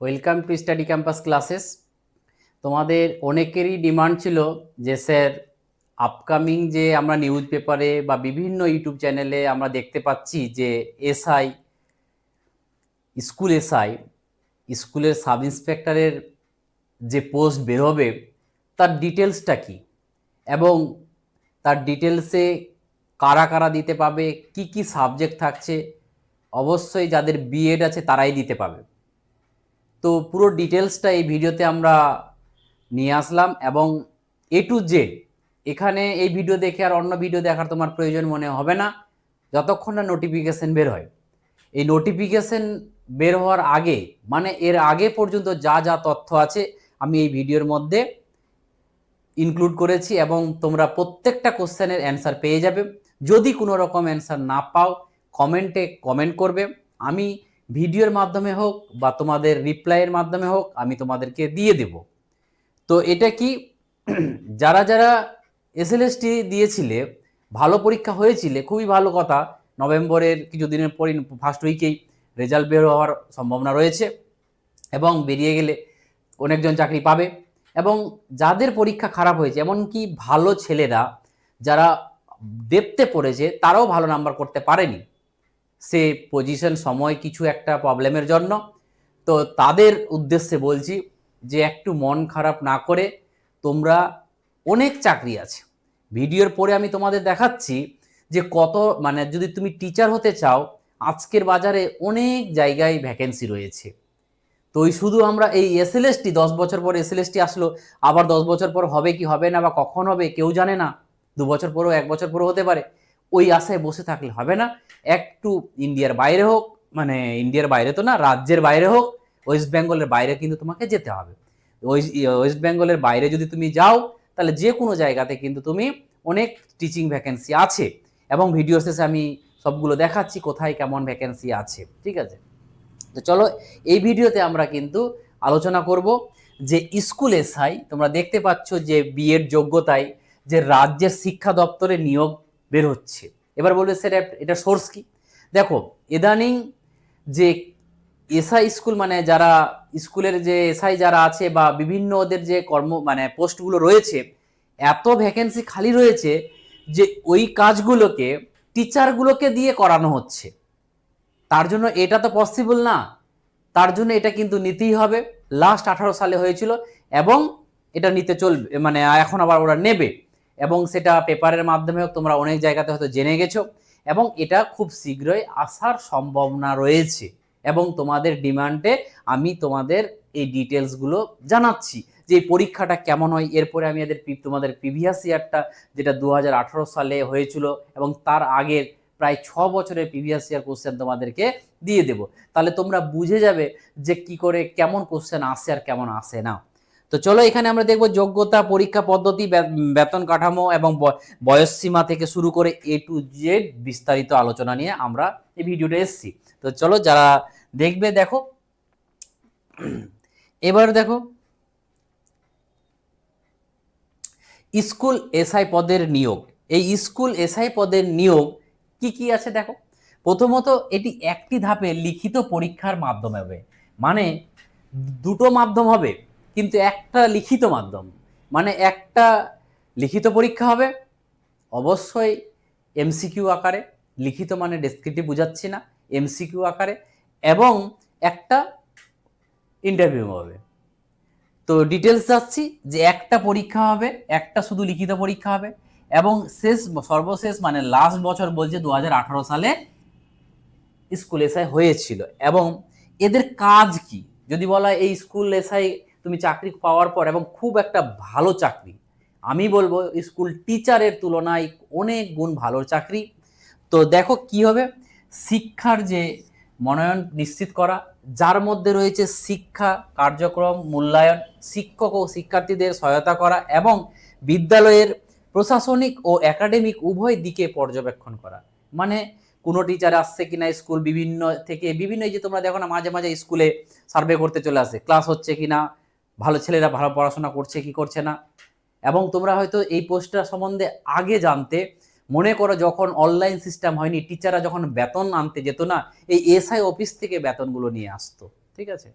Welcome to study campus classes তোমাদের অনেকেরই demand ছিল যে, স্যার আপকামিং যে আমরা নিউজ পেপারে বা বিভিন্ন ইউটিউব চ্যানেলে আমরা দেখতে পাচ্ছি যে এসআই স্কুল এসআই স্কুলের সাব ইন্সপেক্টরের যে পোস্ট বেরোবে, তার ডিটেলসটা কি? এবং তার ডিটেলসে কারা কারা দিতে পাবে কি কি সাবজেক্ট থাকছে? অবশ্যই যাদের বিএড আছে, তারাই দিতে পাবে তো পুরো ডিটেলসটা এই ভিডিওতে আমরা নিয়ে আসলাম এবং এ টু জেড এখানে এই ভিডিও দেখে আর অন্য ভিডিও দেখার তোমার প্রয়োজন মনে হবে না। যতক্ষণ না নোটিফিকেশন বের হয়। এই নোটিফিকেশন বের হওয়ার আগে মানে এর আগে পর্যন্ত যা যা তথ্য আছে আমি এই ভিডিওর মধ্যে ইনক্লুড করেছি এবং তোমরা প্রত্যেকটা কোশ্চেনের অ্যান্সার পেয়ে যাবে। যদি কোনো রকম অ্যান্সার না পাও কমেন্টে কমেন্ট করবে। আমি ভিডিওর মাধ্যমে হোক বা তোমাদের রিপ্লাইয়ের মাধ্যমে হোক, আমি তোমাদেরকে দিয়ে দেব। তো এটা কি, যারা যারা এসএলএসটি দিয়েছিলে, ভালো পরীক্ষা হয়েছিলে, খুবই ভালো কথা। নভেম্বরের কিছুদিনের পরই ফার্স্ট উইকেই রেজাল্ট বের হওয়ার সম্ভাবনা রয়েছে এবং বেরিয়ে গেলে অনেকজন চাকরি পাবে এবং যাদের পরীক্ষা খারাপ হয়েছে, এমনকি ভালো ছেলেরা যারা দেখতে পড়েছে, তারাও ভালো নাম্বার করতে পারেনি। সে পজিশন সময় কিছু একটা প্রবলেমের জন্য। তো তাদের উদ্দেশ্যে বলছি যে একটু মন খারাপ না করে তোমরা অনেক চাকরি আছে। ভিডিওর পরে আমি তোমাদের দেখাচ্ছি যে কত মানে যদি তুমি টিচার হতে চাও, আজকের বাজারে অনেক জায়গায় ভ্যাকেন্সি রয়েছে। তো ওই শুধু আমরা এই এসএলএসটি দশ বছর পর এসএলএসটি আসলো, আবার দশ বছর পর হবে কি হবে না বা কখন হবে কেউ জানে না। দু বছর পরেও, এক বছর পরেও হতে পারে। ওই আশায় বসে থাকলে হবে না। একটু ইন্ডিয়ার বাইরে হোক মানে ইন্ডিয়ার বাইরে তো না, রাজ্যের বাইরে হোক, ওয়েস্ট বেঙ্গলের বাইরে কিন্তু তোমাকে যেতে হবে। ওয়েস্ট বেঙ্গলের বাইরে যদি তুমি যাও, তাহলে যে কোনো জায়গাতে কিন্তু তুমি অনেক টিচিং ভ্যাকেন্সি আছে এবং ভিডিও শেষে আমি সবগুলো দেখাচ্ছি কোথায় কেমন ভ্যাকেন্সি আছে, ঠিক আছে? তো চলো, এই ভিডিওতে আমরা কিন্তু আলোচনা করব যে স্কুল এসআই, তোমরা দেখতে পাচ্ছ যে বিএড যোগ্যতায় যে রাজ্যের শিক্ষা দপ্তরে নিয়োগ বের হচ্ছে এবার বলবে স্যার এটা সোর্স কি? দেখো, ইদানিং যে এসআই স্কুল মানে যারা স্কুলের যে এসআই যারা আছে বা বিভিন্ন ওদের যে কর্ম মানে পোস্টগুলো রয়েছে, এত ভ্যাকেন্সি খালি রয়েছে যে ওই কাজগুলোকে টিচারগুলোকে দিয়ে করানো হচ্ছে। তার জন্য এটা তো পসিবল না। তার জন্য এটা কিন্তু নিতেই হবে। লাস্ট আঠারো সালে হয়েছিল এবং এটা নিতে চলবে মানে এখন আবার ওরা নেবে। এবং সেটা পেপারের মাধ্যমে হোক তোমরা অনেক জায়গাতে হয়তো জেনে গেছো, এবং এটা খুব শীঘ্রই আসার সম্ভাবনা রয়েছে, এবং তোমাদের ডিমান্ডে আমি তোমাদের এই ডিটেলসগুলো জানাচ্ছি যে পরীক্ষাটা কেমন হয়। এরপরে আমি এদের তোমাদের প্রিভিয়াস ইয়ারটা যেটা দু হাজার আঠেরো সালে হয়েছিল, এবং তার আগের প্রায় ছ বছরের প্রিভিয়াস ইয়ার কোশ্চেন তোমাদেরকে দিয়ে দেব। তাহলে তোমরা বুঝে যাবে যে কি করে কেমন কোশ্চেন আসে আর কেমন আসে না। তো চলো এখানে আমরা দেখব যোগ্যতা, পরীক্ষা পদ্ধতি বেতন কাঠামো এবং বয়স সীমা থেকে শুরু করে এ টু জেড বিস্তারিত আলোচনা নিয়ে আমরা এই ভিডিওটা এসেছি। তো চলো যারা দেখবে দেখো। এবার দেখো। স্কুল এসআই পদের নিয়োগ। এই স্কুল এসআই পদের নিয়োগ কি কি আছে দেখো? প্রথমত এটি একটি ধাপে লিখিত পরীক্ষার মাধ্যমে হবে। মানে দুটো মাধ্যম হবে। কিন্তু একটা লিখিত মাধ্যম। মানে একটা লিখিত পরীক্ষা হবে। অবশ্যই এমসিকিউ আকারে, লিখিত মানে ডেসক্রিপটিভ বুঝাচ্ছি না এমসিকিউ আকারে, এবং একটা ইন্টারভিউ হবে। তো ডিটেলস যাচ্ছি যে একটা পরীক্ষা হবে, একটা শুধু লিখিত পরীক্ষা হবে, এবং শেষ, সর্বশেষ মানে লাস্ট বছর বলছে দু হাজার আঠারো সালে স্কুল এসআই হয়েছিল। এবং এদের কাজ কি? যদি বলা এই স্কুল এসআই তুমি চাকরি পাওয়ার পর এবং খুব একটা ভালো চাকরি। আমি বলব স্কুল টিচারের তুলনায় অনেক গুণ ভালো চাকরি। তো দেখো কি হবে? শিক্ষার যে মনোনয়ন নিশ্চিত করা, যার মধ্যে রয়েছে শিক্ষা কার্যক্রম, মূল্যায়ন, শিক্ষক ও শিক্ষার্থীদের সহায়তা করা এবং বিদ্যালয়ের প্রশাসনিক ও একাডেমিক উভয় দিকে পর্যবেক্ষণ করা। মানে কোনো টিচার আসছে কিনা স্কুল বিভিন্ন থেকে, বিভিন্ন যে তোমরা দেখো না, মাঝে মাঝে স্কুলে সার্ভে করতে চলে আসে ক্লাস হচ্ছে কিনা ভালো ছেলেরা ভালো পড়াশোনা করছে, কি করছে না? এবং তোমরা হয়তো এই পোস্টটা সম্বন্ধে আগে জানতে, মনে করো যখন অনলাইন সিস্টেম হয়নি টিচাররা যখন বেতন আনতে যেত না, এই এসআই অফিস থেকে বেতনগুলো নিয়ে আসতো, ঠিক আছে?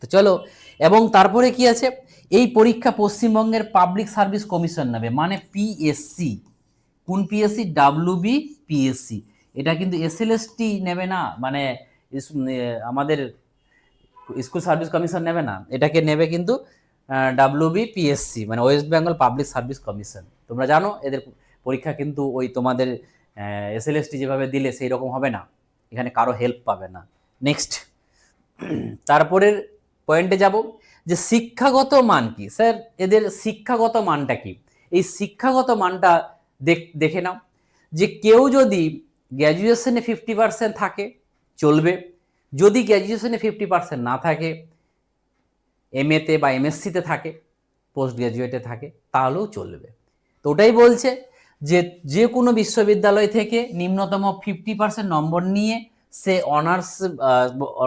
তো চলো, এবং তারপরে কি আছে? এই পরীক্ষা পশ্চিমবঙ্গের পাবলিক সার্ভিস কমিশন নেবে মানে পিএসসি কোন পিএসসি ডাব্লিউবি পিএসসি এটা কিন্তু এসএলএসটি নেবে না মানে আমাদের স্কুল সার্ভিস কমিশন নেবে না। এটাকে নেবে কিন্তু ডাব্লিউবি পিএসসি মানে West Bengal public service commission তোমরা জানো, এদের পরীক্ষা কিন্তু ওই তোমাদের এসএলএসটি যেভাবে দিলে সেই রকম হবে না। এখানে কারও হেল্প পাবে না। নেক্সট তারপরের পয়েন্টে যাব, যে শিক্ষাগত মান কি? স্যার এদের শিক্ষাগত মানটা কি? এই শিক্ষাগত মানটা দেখে নাও, যে কেউ যদি গ্র্যাজুয়েশনে ফিফটি পার্সেন্ট থাকে, চলবে যদি গ্র্যাজুয়েশনে ফিফটি পার্সেন্ট না থাকে এম এতে বা এমএসসিতে থাকে পোস্ট গ্র্যাজুয়েটে থাকে, তাহলেও চলবে। তো ওটাই বলছে যে যে কোনো বিশ্ববিদ্যালয় থেকে নিম্নতম ফিফটি পার্সেন্ট নম্বর নিয়ে সে অনার্স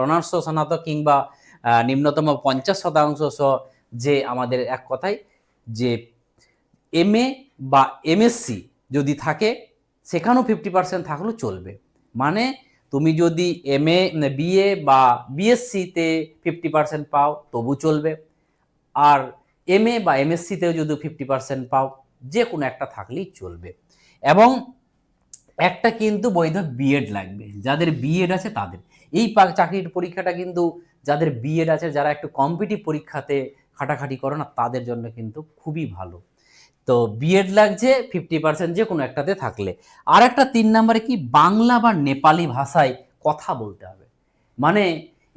অনার্স স্নাতক কিংবা নিম্নতম পঞ্চাশ শতাংশ সহ যে আমাদের এক কথায় যে এম এ বা এমএসসি যদি থাকে, সেখানেও ফিফটি পার্সেন্ট থাকলেও চলবে। মানে তুমি যদি এম এ বিএ বা বিএসসিতে ফিফটি পার্সেন্ট পাও, তবু চলবে। আর এম এ বা এমএসসিতেও যদি ফিফটি পার্সেন্ট পাও যে কোনো একটা থাকলেই চলবে। এবং একটা কিন্তু বৈধ বিএড লাগবে। যাদের বিএড আছে, তাদের। এই চাকরির পরীক্ষাটা কিন্তু যাদের বিএড আছে, যারা একটু কম্পিটিভ পরীক্ষাতে খাটাখাটি করো না, তাদের জন্য কিন্তু খুবই ভালো। তো বিএড লাগছে ফিফটি পার্সেন্ট যে কোনো একটাতে থাকলে। আর একটা তিন নম্বরে কি, বাংলা বা নেপালি ভাষায় কথা বলতে হবে। মানে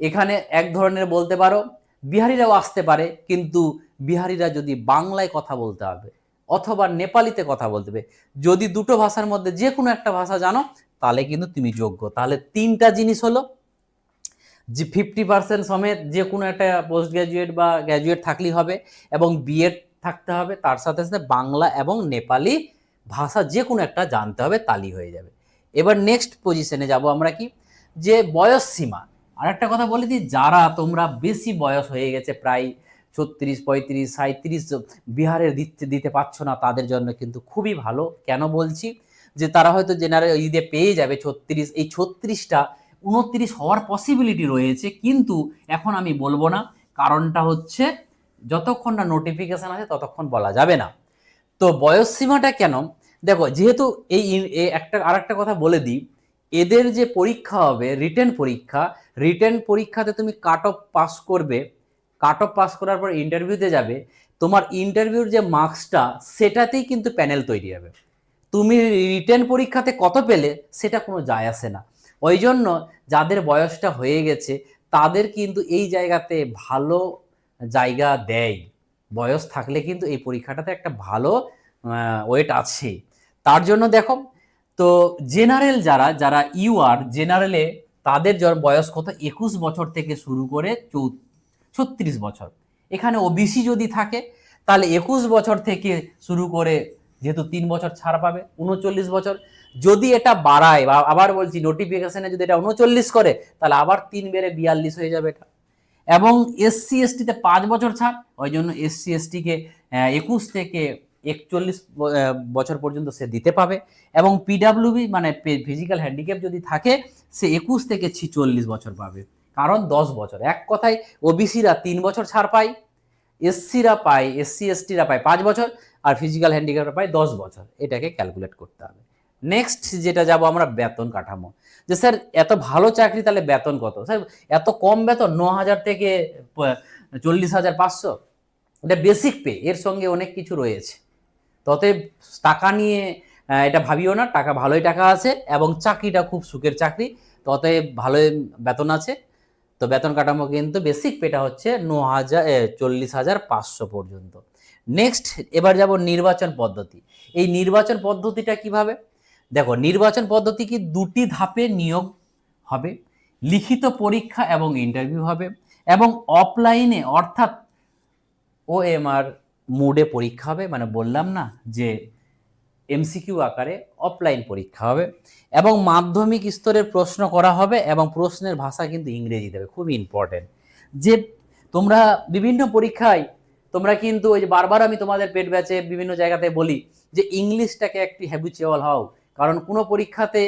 এখানে এক ধরনের বলতে পারো, বিহারিরাও আসতে পারে, কিন্তু বিহারিরা যদি বাংলায় কথা বলতে হবে, অথবা নেপালিতে কথা বলতে হবে, যদি দুটো ভাষার মধ্যে যে কোনো একটা ভাষা জানো, তাহলে কিন্তু তুমি যোগ্য। তাহলে তিনটা জিনিস হলো, যে ফিফটি পার্সেন্ট সমেত যে কোনো একটা পোস্ট গ্র্যাজুয়েট বা গ্র্যাজুয়েট থাকলেই হবে, এবং বিএড থাকতে হবে, তার সাথে সাথে বাংলা এবং নেপালি ভাষা যে কোনো একটা জানতে হবে, তালি হয়ে যাবে। এবার নেক্সট পজিশনে যাব আমরা কি? যে বয়স সীমা। আর একটা কথা বলে দিই, যারা তোমরা বেশি বয়স হয়ে গেছে, প্রায় ছত্রিশ, পঁয়ত্রিশ সাঁত্রিশ বিহারের দিতে দিতে পারছ না, তাদের জন্য কিন্তু খুবই ভালো। কেন বলছি? যে তারা হয়তো জেনারেল ঈদে পেয়ে যাবে ছত্রিশ, এই ছত্রিশটা উনত্রিশ হওয়ার পসিবিলিটি রয়েছে, কিন্তু এখন আমি বলব না। কারণটা হচ্ছে যতক্ষণ না নোটিফিকেশান আছে ততক্ষণ বলা যাবে না। তো বয়স সীমাটা কেন? দেখো, যেহেতু এই একটা আর একটা কথা বলে দিই, এদের যে পরীক্ষা হবে রিটেন পরীক্ষা রিটেন পরীক্ষাতে তুমি কাট অফ পাস করবে। কাট অফ পাস করার পর ইন্টারভিউতে যাবে। তোমার ইন্টারভিউর যে মার্কসটা সেটাতেই কিন্তু প্যানেল তৈরি হবে। তুমি রিটেন পরীক্ষাতে কত পেলে, সেটা কোনো যায় আসে না। ওই জন্য যাদের বয়সটা হয়ে গেছে, তাদের কিন্তু এই জায়গাতে ভালো জায়গা দেয়। বয়স থাকলে কিন্তু এই পরীক্ষাটাতে একটা ভালো ওয়েট আছে। তার জন্য দেখো, তো জেনারেল যারা যারা ইউআর জেনারেলে তাদের বয়স কত? একুশ বছর থেকে শুরু করে চৌ, ছত্রিশ বছর। এখানে ওবিসি যদি থাকে, তাহলে একুশ বছর থেকে শুরু করে যেহেতু তিন বছর ছাড় পাবে, উনচল্লিশ বছর। যদি এটা বাড়ায়, বা আবার বলছি নোটিফিকেশানে যদি এটা উনচল্লিশ করে, তাহলে আবার তিন বেড়ে বিয়াল্লিশ হয়ে যাবে এটা। এবং এসসি এসটিতে পাঁচ বছর ছাড়, ওই জন্য এসসি এসটিকে একুশ থেকে একচল্লিশ বছর পর্যন্ত সে দিতে পাবে। এবং পিডাব্লিউবি মানে ফিজিক্যাল হ্যান্ডিক্যাপ যদি থাকে, সে একুশ থেকে ছিচল্লিশ বছর পাবে। কারণ দশ বছর। এক কথায় ওবিসিরা তিন বছর ছাড় পায় এসসিরা পায় এসসি এসটিরা পায় পাঁচ বছর, আর ফিজিক্যাল হ্যান্ডিক্যাপরা পায় দশ বছর। এটাকে ক্যালকুলেট করতে হবে। নেক্সট যেটা যাব আমরা, বেতন কাঠামো। যে, স্যার, এত ভালো চাকরি, তাহলে বেতন কত? স্যার, এত কম বেতন ন হাজার থেকে চল্লিশ হাজার পাঁচশো। এটা বেসিক পে এর সঙ্গে অনেক কিছু রয়েছে। ততে টাকা নিয়ে এটা ভাবিও না, টাকা ভালোই টাকা আছে এবং চাকরিটা খুব সুখের চাকরি। ততে ভালোই বেতন আছে। তো বেতন কাঠামো কিন্তু বেসিক পেটা হচ্ছে ন হাজার চল্লিশ হাজার পাঁচশো পর্যন্ত। নেক্সট এবার যাব নির্বাচন পদ্ধতি। এই নির্বাচন পদ্ধতিটা কীভাবে? দেখো, নির্বাচন পদ্ধতি কি দুটি ধাপে নিয়োগ হবে? লিখিত পরীক্ষা এবং ইন্টারভিউ হবে এবং অফলাইনে অর্থাৎ ও এমআর মোডে পরীক্ষা হবে মানে বললাম না যে এমসিকিউ আকারে অফলাইন পরীক্ষা হবে এবং মাধ্যমিক স্তরের প্রশ্ন করা হবে এবং প্রশ্নের ভাষা কিন্তু ইংরেজি দেবে খুবই ইম্পর্টেন্ট যে তোমরা বিভিন্ন পরীক্ষায়, তোমরা কিন্তু ওই যে বারবার আমি তোমাদের পেট ব্যাচে বিভিন্ন জায়গাতে বলি যে ইংলিশটাকে একটি হ্যাবিচুয়াল হও কারণ কোনো পরীক্ষাতে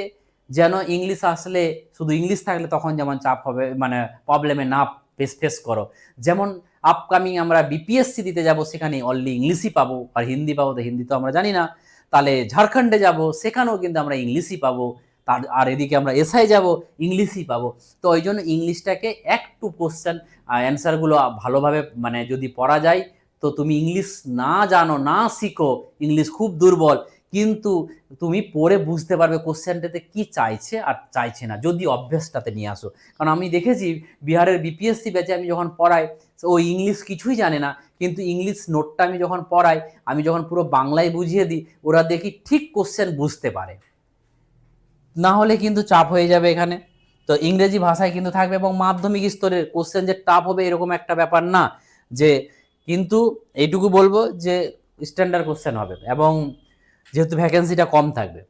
যেন ইংলিশ আসলে, শুধু ইংলিশ থাকলে তখন যেমন চাপ হবে মানে প্রবলেমে না ফেস ফেস করো। যেমন আপকামিং আমরা বিপিএসসি দিতে যাব, সেখানে অনলি ইংলিশই পাবো, আর হিন্দি পাবো তো হিন্দি তো আমরা জানি না। তাহলে ঝাড়খণ্ডে যাব, সেখানেও কিন্তু আমরা ইংলিশই পাবো। তার, আর এদিকে আমরা এসআই যাব, ইংলিশই পাবো। তো ওই জন্য ইংলিশটাকে একটু কোশ্চেন অ্যান্সারগুলো ভালোভাবে মানে যদি পড়া যায়, তো তুমি ইংলিশ না জানো, না শিখো, ইংলিশ খুব দুর্বল। কিন্তু তুমি পড়ে বুঝতে পারবে কোশ্চেনটাতে কি চাইছে আর চাইছে না। যদি অভ্যাসটাতে নিয়ে আসো। কারণ আমি দেখেছি বিহারের বিপিএসসি ব্যাচে আমি যখন পড়াই ও ইংলিশ কিছুই জানে না, কিন্তু ইংলিশ নোটটা আমি যখন পড়াই, আমি যখন পুরো বাংলায় বুঝিয়ে দিই, ওরা দেখি ঠিক কোশ্চেন বুঝতে পারে। না হলে কিন্তু চাপ হয়ে যাবে এখানে। তো ইংরেজি ভাষায় কিন্তু থাকবে এবং মাধ্যমিক স্তরের কোশ্চেন যে টাফ হবে এরকম একটা ব্যাপার না, যে কিন্তু এইটুকু বলব যে স্ট্যান্ডার্ড কোশ্চেন হবে এবং যেহেতু ভ্যাকেন্সিটা কম থাকবে।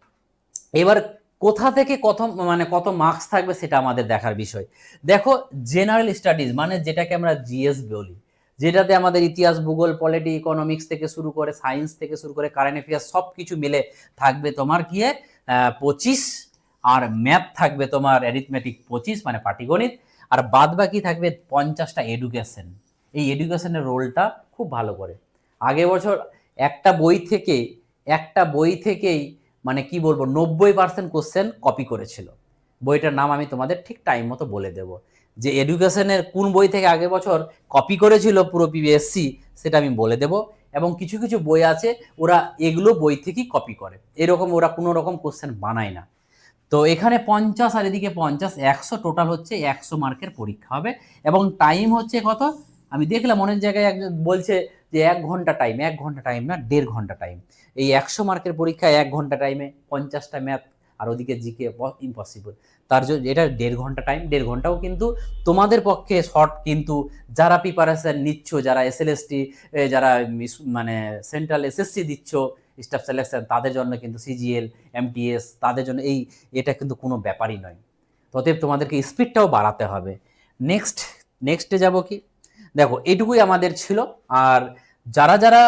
এবার কোথা থেকে কত মানে কত মার্কস থাকবে সেটা আমাদের দেখার বিষয়। দেখো জেনারেল স্টাডিজ মানে যেটাকে আমরা জিএস বলি, যেটাতে আমাদের ইতিহাস, ভূগোল পলিটি ইকোনমিক্স থেকে শুরু করে সায়েন্স থেকে শুরু করে কারেন্ট অ্যাফেয়ার্স সব কিছু মিলে থাকবে তোমার কি পঁচিশ, আর ম্যাথ থাকবে তোমার অ্যারিথমেটিক পঁচিশ মানে পাটিগণিত, আর বাদ বাকি থাকবে পঞ্চাশটা এডুকেশন এই এডুকেশনের রোলটা খুব ভালো করে। আগে বছর একটা বই থেকে একটা বই থেকেই মানে কি বলব, নব্বই পার্সেন্ট কোশ্চেন কপি করেছিল। বইটার নাম আমি তোমাদের ঠিক টাইম মতো বলে দেব। যে এডুকেশনের কোন বই থেকে আগে বছর কপি করেছিল পুরো পিবিএসসি সেটা আমি বলে দেব। এবং কিছু কিছু বই আছে, ওরা এগুলো বই থেকেই কপি করে। এরকম ওরা কোনো রকম কোশ্চেন বানায় না। তো এখানে পঞ্চাশ আর এদিকে পঞ্চাশ, একশো টোটাল হচ্ছে, একশো মার্কের পরীক্ষা হবে। এবং টাইম হচ্ছে কত? আমি দেখলাম অনেক জায়গায় একজন বলছে যে এক ঘণ্টা টাইম এক ঘণ্টা টাইম না, দেড় ঘণ্টা টাইম এই একশো মার্কের পরীক্ষায় এক ঘণ্টা টাইমে পঞ্চাশটা ম্যাথ আর ওদিকে জিকে ইম্পসিবল তার জন্য এটা দেড় ঘণ্টা টাইম দেড় ঘন্টাও কিন্তু তোমাদের পক্ষে শর্ট কিন্তু যারা প্রিপারেশন নিচ্ছ, যারা এসএলএসটি যারা মানে সেন্ট্রাল এসএসসি দিচ্ছ স্টাফ সিলেকশন তাদের জন্য কিন্তু সিজিএল এমটিএস তাদের জন্য এই, এটা কিন্তু কোনো ব্যাপারই নয়। ততএব তোমাদেরকে স্পিডটাও বাড়াতে হবে। নেক্সট নেক্সটে যাব কি? দেখো, এটুকুই আমাদের ছিল। আর যারা যারা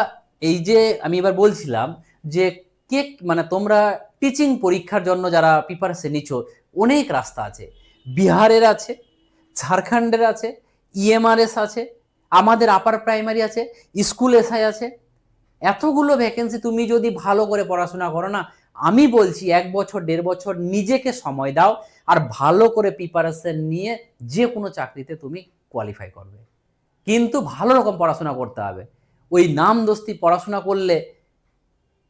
এই যে আমি এবার বলছিলাম যে কে মানে তোমরা টিচিং পরীক্ষার জন্য যারা প্রিপারেশন নিচ্ছ, অনেক রাস্তা আছে। বিহারের আছে, ঝাড়খণ্ডের আছে ইএমআরএস আছে, আমাদের আপার প্রাইমারি আছে স্কুল এসআই আছে। এতগুলো ভ্যাকেন্সি তুমি যদি ভালো করে পড়াশোনা করো না, আমি বলছি এক বছর, দেড় বছর নিজেকে সময় দাও আর ভালো করে প্রিপারেশন নিয়ে যে কোনো চাকরিতে তুমি কোয়ালিফাই করবে। কিন্তু ভালো রকম পড়াশোনা করতে হবে। ওই নাম দোস্তি পড়াশোনা করলে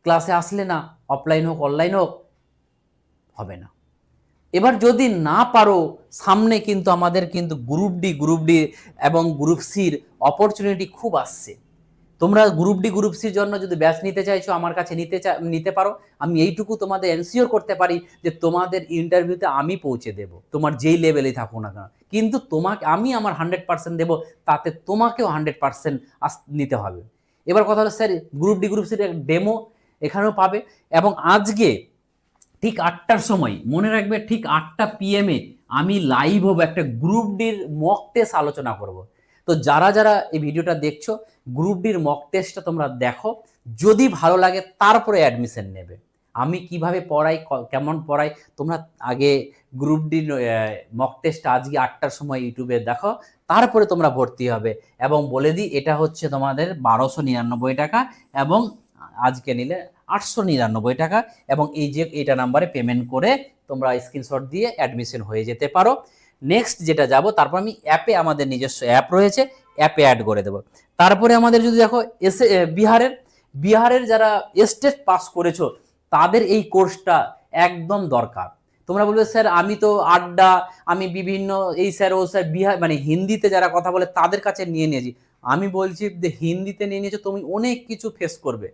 ক্লাসে আসলে না অফলাইন হোক অনলাইন হোক, হবে না। এবার যদি না পারো, সামনে কিন্তু আমাদের কিন্তু গ্রুপ ডি গ্রুপ ডি এবং গ্রুপ সির অপরচুনিটি খুব আসছে। তোমরা গ্রুপ ডি গ্রুপ সির জন্য যদি ব্যাচ নিতে চাইছো, আমার কাছে নিতে নিতে পারো। আমি এইটুকু তোমাদের এনসিওর করতে পারি যে তোমাদের ইন্টারভিউতে আমি পৌঁছে দেব। তোমার যেই লেভেলেই থাকো না কেন। কিন্তু তোমাকে, আমি আমার হান্ড্রেড পার্সেন্ট দেবো, তাতে তোমাকেও হান্ড্রেড পার্সেন্ট আস, নিতে হবে। এবার কথা হলো স্যার গ্রুপ ডি গ্রুপ সির ডেমো এখানেও পাবে। এবং আজকে ঠিক আটটার সময়, মনে রাখবে, ঠিক আটটা পিএমে আমি লাইভ হব, একটা গ্রুপ ডির মক টেস্ট আলোচনা করব। তো যারা যারা এই ভিডিওটা দেখছ গ্রুপ ডির মক টেস্টটা তোমরা দেখো। যদি ভালো লাগে, তারপরে অ্যাডমিশন নেবে। আমি কীভাবে পড়াই কেমন পড়াই, তোমরা আগে গ্রুপ ডির মক টেস্ট আজকে আটটার সময় ইউটিউবে দেখো। তারপরে তোমরা ভর্তি হবে। এবং বলে দিই, এটা হচ্ছে তোমাদের বারোশো নিরানব্বই টাকা এবং আজকে নিলে আটশো নিরানব্বই টাকা। এবং এই যে, এটা নাম্বারে পেমেন্ট করে তোমরা স্ক্রিনশট দিয়ে অ্যাডমিশন হয়ে যেতে পারো। নেক্সট যেটা যাব, তারপর আমি অ্যাপে আমাদের নিজস্ব অ্যাপ রয়েছে অ্যাপে অ্যাড করে দেবো। তারপরে আমাদের যদি দেখো এসে বিহারের বিহারের যারা স্টেট পাস করেছ, তাদের এই কোর্সটা একদম দরকার। তোমরা বলবে, স্যার, আমি তো আড্ডা, আমি বিভিন্ন এই স্যার, ও স্যার, বিহার মানে হিন্দিতে যারা কথা বলে, তাদের কাছে নিয়ে নিয়েছি। আমি বলছি যে হিন্দিতে নিয়ে নিয়েছো, তুমি অনেক কিছু ফেস করবে।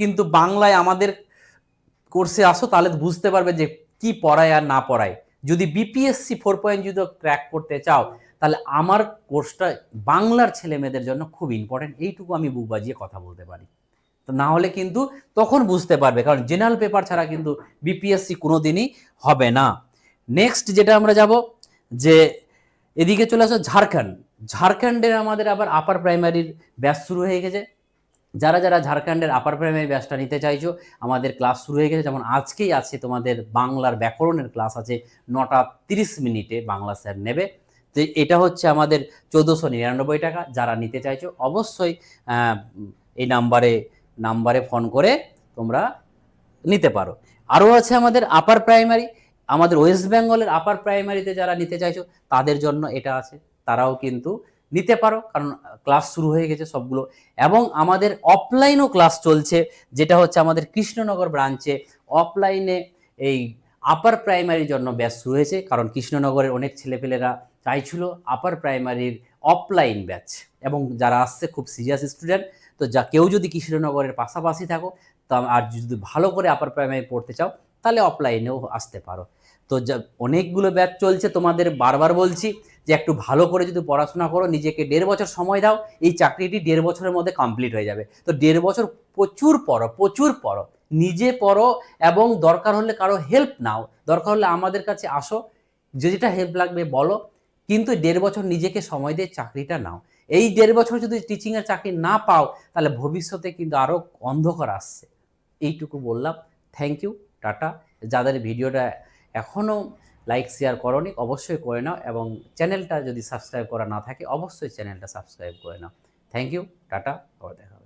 কিন্তু বাংলায় আমাদের কোর্সে আসো, তাহলে বুঝতে পারবে যে কি পড়ায় আর না পড়ায়। যদি বিপিএসসি ফোর পয়েন্ট যদি ক্র্যাক করতে চাও, তাহলে আমার কোর্সটা বাংলার ছেলে মেয়েদের জন্য খুব ইম্পর্টেন্ট এইটুকু আমি বুক বাজিয়ে কথা বলতে পারি। তো না হলে কিন্তু তখন বুঝতে পারবে, কারণ জেনারেল পেপার ছাড়া কিন্তু বিপিএসসি কোনো দিনই হবে না। নেক্সট যেটা আমরা যাব, যে এদিকে চলে আসো ঝাড়খণ্ড। ঝাড়খণ্ডের আমাদের আবার আপার প্রাইমারির ব্যাচ শুরু হয়ে গেছে। যারা যারা ঝাড়খণ্ডের আপার প্রাইমারি ব্যাচটা নিতে চাইছো, আমাদের ক্লাস শুরু হয়ে গেছে। যেমন আজকেই আছে তোমাদের বাংলার ব্যাকরণের ক্লাস আছে নটা তিরিশ মিনিটে বাংলা স্যার নেবে। তো এটা হচ্ছে আমাদের চোদ্দোশো নিরানব্বই টাকা যারা নিতে চাইছো, অবশ্যই এই নাম্বারে নাম্বারে ফোন করে তোমরা নিতে পারো। আরও আছে আমাদের আপার প্রাইমারি আমাদের ওয়েস্ট বেঙ্গলের আপার প্রাইমারিতে যারা নিতে চাইছো, তাদের জন্য এটা আছে। তারাও কিন্তু নিতে পারো, কারণ ক্লাস শুরু হয়ে গেছে সবগুলো। এবং আমাদের অফলাইনও ক্লাস চলছে, যেটা হচ্ছে আমাদের কৃষ্ণনগর ব্রাঞ্চে অফলাইনে এই আপার প্রাইমারির জন্য ব্যাচ শুরু হয়েছে, কারণ কৃষ্ণনগরের অনেক ছেলেপেলেরা চাইছিল আপার প্রাইমারির অফলাইন ব্যাচ এবং যারা আসছে খুব সিরিয়াস স্টুডেন্ট তো যা, কেউ যদি কৃষ্ণনগরের পাশাপাশি থাকো, তা, আর যদি ভালো করে আপার প্রাইমারি পড়তে চাও, তাহলে অফলাইনেও আসতে পারো। তো যা, অনেকগুলো ব্যাচ চলছে, তোমাদের বারবার বলছি যে একটু ভালো করে যদি পড়াশোনা করো, নিজেকে দেড় বছর সময় দাও, এই চাকরিটি দেড় বছরের মধ্যে কমপ্লিট হয়ে যাবে। তো দেড় বছর প্রচুর পড়ো প্রচুর পড়ো। নিজে পড়ো এবং দরকার হলে কারও হেল্প নাও। দরকার হলে আমাদের কাছে আসো যেটা হেল্প লাগবে বলো। কিন্তু দেড় বছর নিজেকে সময় দিয়ে চাকরিটা নাও। এই দেড় বছর যদি টিচিংয়ের চাকরি না পাও, তাহলে ভবিষ্যতে কিন্তু আরও অন্ধকার আসছে। এইটুকু বললাম। Thank you ta-ta. যাদের ভিডিওটা এখনও লাইক, শেয়ার করনি, অবশ্যই করে নাও এবং চ্যানেলটা যদি সাবস্ক্রাইব করা না থাকে, অবশ্যই চ্যানেলটা সাবস্ক্রাইব করে নাও থ্যাংক ইউ টাটা আবার দেখা।